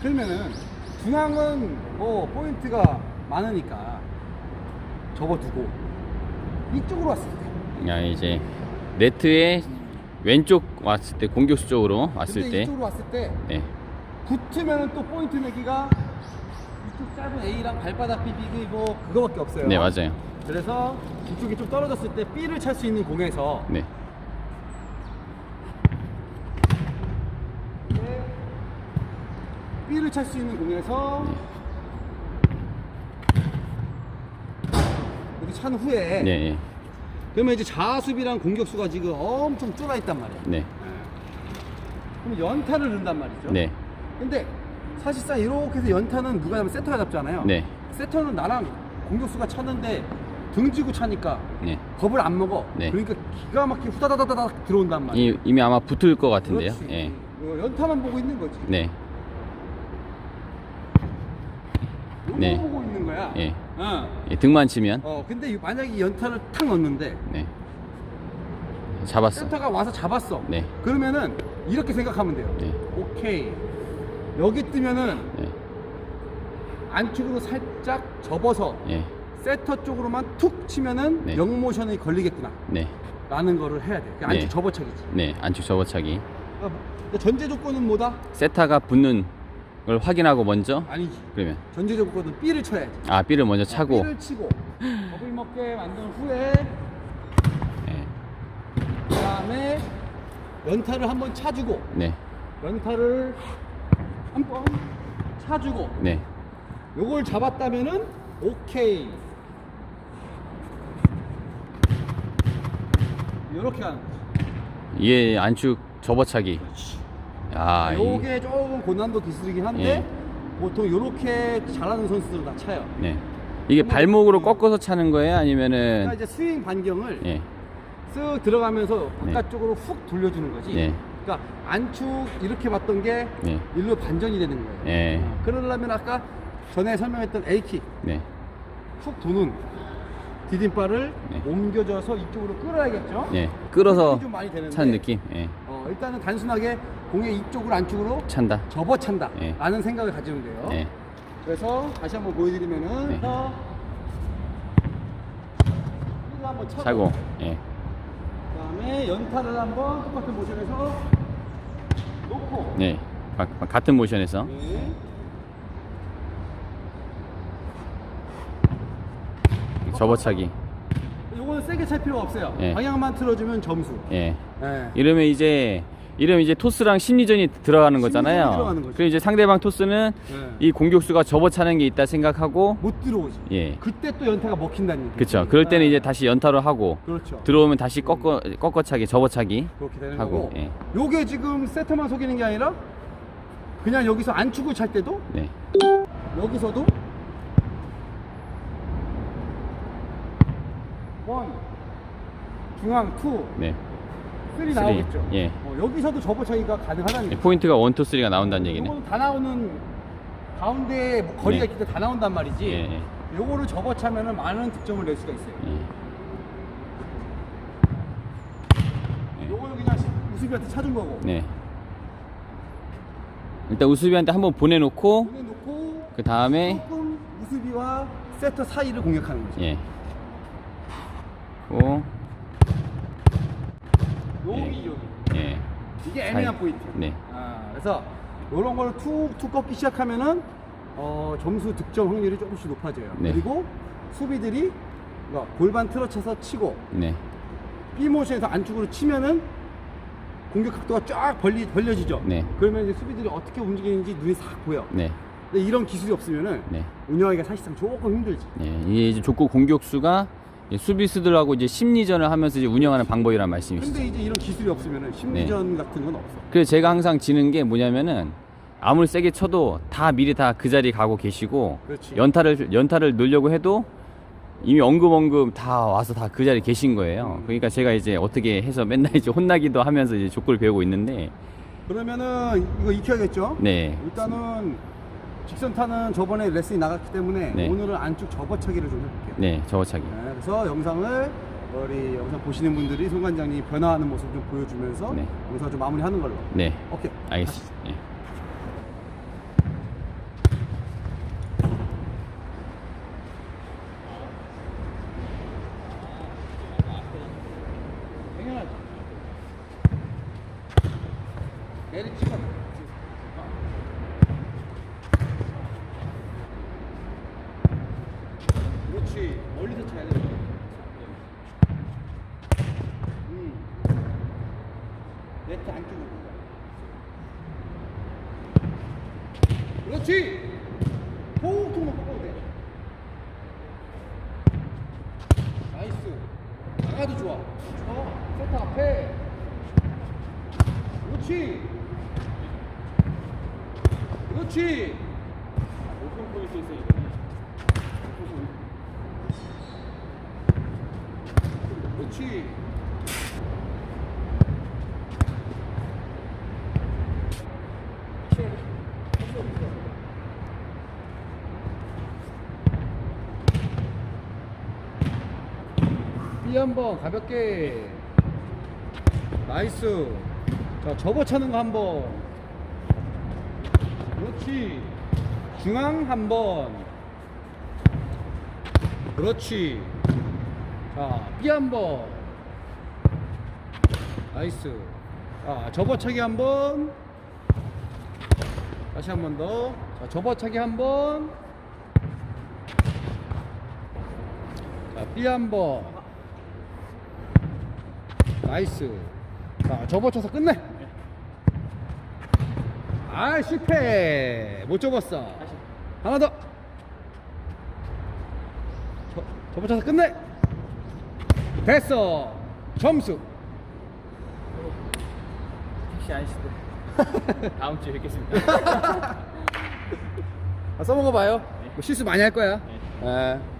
그러면은 중앙은 뭐 포인트가 많으니까 접어두고 이쪽으로 왔을 때 야, 이제 네트에 왼쪽 왔을 때 공격수 쪽으로 왔을 근데 때 이쪽으로 왔을 때 네. 붙으면은 또 포인트 내기가 이쪽 짧은 A랑 발바닥 비비기 뭐 그거밖에 없어요. 네, 맞아요. 그래서 이쪽이 좀 떨어졌을 때 B를 찰 수 있는 공에서 네. B를 찰수 있는 공에서 이렇게 찬 후에 네. 네. 그러면 이제 자수비랑 공격수가 지금 엄청 쫄아 있단 말이에요. 네. 그럼 연타를 넣는단 말이죠. 네. 근데 사실상 이렇게 해서 연타는 누가 하면 세터가 잡잖아요. 네. 세터는 나랑 공격수가 쳤는데 등지고 차니까 네. 겁을 안 먹어. 네. 그러니까 기가 막히게 후다다다닥 들어온단 말이에요. 이, 이미 아마 붙을 것 같은데요. 그렇지. 예. 어, 연타만 보고 있는 거지. 네. 요거 네. 보고 있는 거야. 예. 어. 예, 등만 치면 어, 근데 이- 만약에 이 연타를 탁 넣었는데 네. 잡았어. 센터가 와서 잡았어. 네. 그러면은 이렇게 생각하면 돼요. 네. 오케이. 여기 뜨면은 네. 안쪽으로 살짝 접어서 예. 세터 쪽으로만 툭 치면은 네. 영모션이 걸리겠구나. 네. 라는 거를 해야 돼. 그 안쪽 네. 접어차기지. 네. 안쪽 접어차기. 그러니까 뭐- 전제 조건은 뭐다? 세타가 붙는 걸 확인하고 먼저 아니지. 그러면 전제 조건은 B를 쳐야지. 아 B를 먼저 차고 B를 치고 겁을 먹게 만든 후에 네. 그다음에 연타를 한번 차주고 네. 연타를 한번 차주고 네. 요걸 잡았다면은 오케이. 요렇게 하는 거지. 이게 안축 접어차기. 야, 이- 요게 조금 고난도 기술이긴 한데 예. 보통 요렇게 잘하는 선수들은 다 차요. 네. 이게 발목으로 꺾어서 차는 거예요? 그러니까 아니면은 이제 스윙 반경을 예. 쓱 들어가면서 네. 바깥쪽으로 훅 돌려주는 거지. 네. 그러니까 안축 이렇게 봤던 게 네. 일로 반전이 되는 거예요. 예. 어, 그러려면 아까 전에 설명했던 A킥 네. 훅 도는 디딤발을 네. 옮겨줘서 이쪽으로 끌어야겠죠? 예. 끌어서 힘이 좀 많이 되는데 차는 느낌. 예. 어, 일단은 단순하게 공의 이쪽으로 안쪽으로 찬다. 접어 찬다 예. 라는 생각을 가지면 돼요. 예. 그래서 다시 한번 보여드리면은 네. 한번 차고, 차고. 예. 그다음에 연타를 한번 똑같은 모션에서 놓고 네. 가- 같은 모션에서 네. 접어차기. 요거는 세게 찰 필요가 없어요. 예. 방향만 틀어주면 점수. 예. 예. 이러면 이제 이러면 이제 토스랑 심리전이 들어가는 거잖아요. 들어가는 거죠. 그리고 이제 상대방 토스는 예. 이 공격수가 접어차는 게 있다 생각하고 못 들어오지. 예. 그때 또 연타가 먹힌다는 얘기. 그렇죠. 그럴 때는 이제 다시 연타로 하고 그렇죠. 들어오면 다시 꺾어 꺾어차기 접어차기 그렇게 되는 하고 거고. 예. 요게 지금 세터만 속이는 게 아니라 그냥 여기서 안축을 찰 때도 네. 여기서도 원 중앙 투 네. 쓰리 쓰리. 나오겠죠. 예. 어, 여기서도 접어차기가 가능하다는 네, 얘기. 포인트가 원, 투, 쓰리가 나온다는 얘기네. 요거는 다 나오는 가운데 뭐 거리가 네. 있을 때다 나온단 말이지. 예, 예. 요거를 접어차면은 많은 득점을 낼 수가 있어요. 예. 네. 요거는 그냥 우수비한테 찾은 거고. 네. 일단 우수비한테 한번 보내놓고 보내놓고 그 다음에 조금 우수비와 세터 사이를 공격하는 거죠. 예. 고 여기 예. 여기. 예. 이게 애매한 사이. 포인트. 네. 아, 그래서 이런 거를 툭툭 꺾기 시작하면은 어, 점수 득점 확률이 조금씩 높아져요. 네. 그리고 수비들이 그러니까 골반 틀어쳐서 치고 네. B 모션에서 안쪽으로 치면은 공격 각도가 쫙 벌리, 벌려지죠. 네. 그러면 이제 수비들이 어떻게 움직이는지 눈에 싹 보여. 네. 근데 이런 기술이 없으면은 네. 운영하기가 사실상 조금 힘들지. 예. 이게 이제 족구 공격수가 수비수들하고 이제 심리전을 하면서 이제 운영하는 방법이란 말씀이시죠. 근데 이제 이런 기술이 없으면은 심리전 네. 같은 건 없어. 그래서 제가 항상 지는 게 뭐냐면은 아무리 세게 쳐도 다 미리 다 그 자리에 가고 계시고 그렇지. 연타를 연타를 넣으려고 해도 이미 엉금엉금 다 와서 다 그 자리에 계신 거예요. 음. 그러니까 제가 이제 어떻게 해서 맨날 이제 혼나기도 하면서 이제 족구를 배우고 있는데 그러면은 이거 익혀야겠죠? 네. 일단은 직선 타는 저번에 레슨이 나갔기 때문에 네. 오늘은 안쪽 접어차기를 좀 해볼게요. 네, 저어차기. 네, 그래서 영상을 우리 영상 보시는 분들이 송 관장님 변화하는 모습 좀 보여주면서 네. 영상 좀 마무리하는 걸로. 네. 오케이. 알겠습니다. 예. 그렇지. 톡톡만 꺾어도 돼. 나이스. 나가도 좋아. 좋아. 세트 앞에. 그렇지. 그렇지. 오픈 포인트 있으니까. 그렇지. B 한번 가볍게. 나이스. 자 접어 차는 거 한번. 그렇지. 중앙 한번. 그렇지. 자 B 한번. 나이스. 자 접어차기 한번. 다시 한 번 더 자 접어차기 한번. 자 B 한번 나이스. 자 접어쳐서 끝내. 아 실패. 못 접었어. 하나 더. 저, 접어쳐서 끝내. 됐어. 점수. 택시 안 시도. 다음 주에 뵙겠습니다. 아, 써먹어봐요. 뭐 실수 많이 할 거야. 네. 예.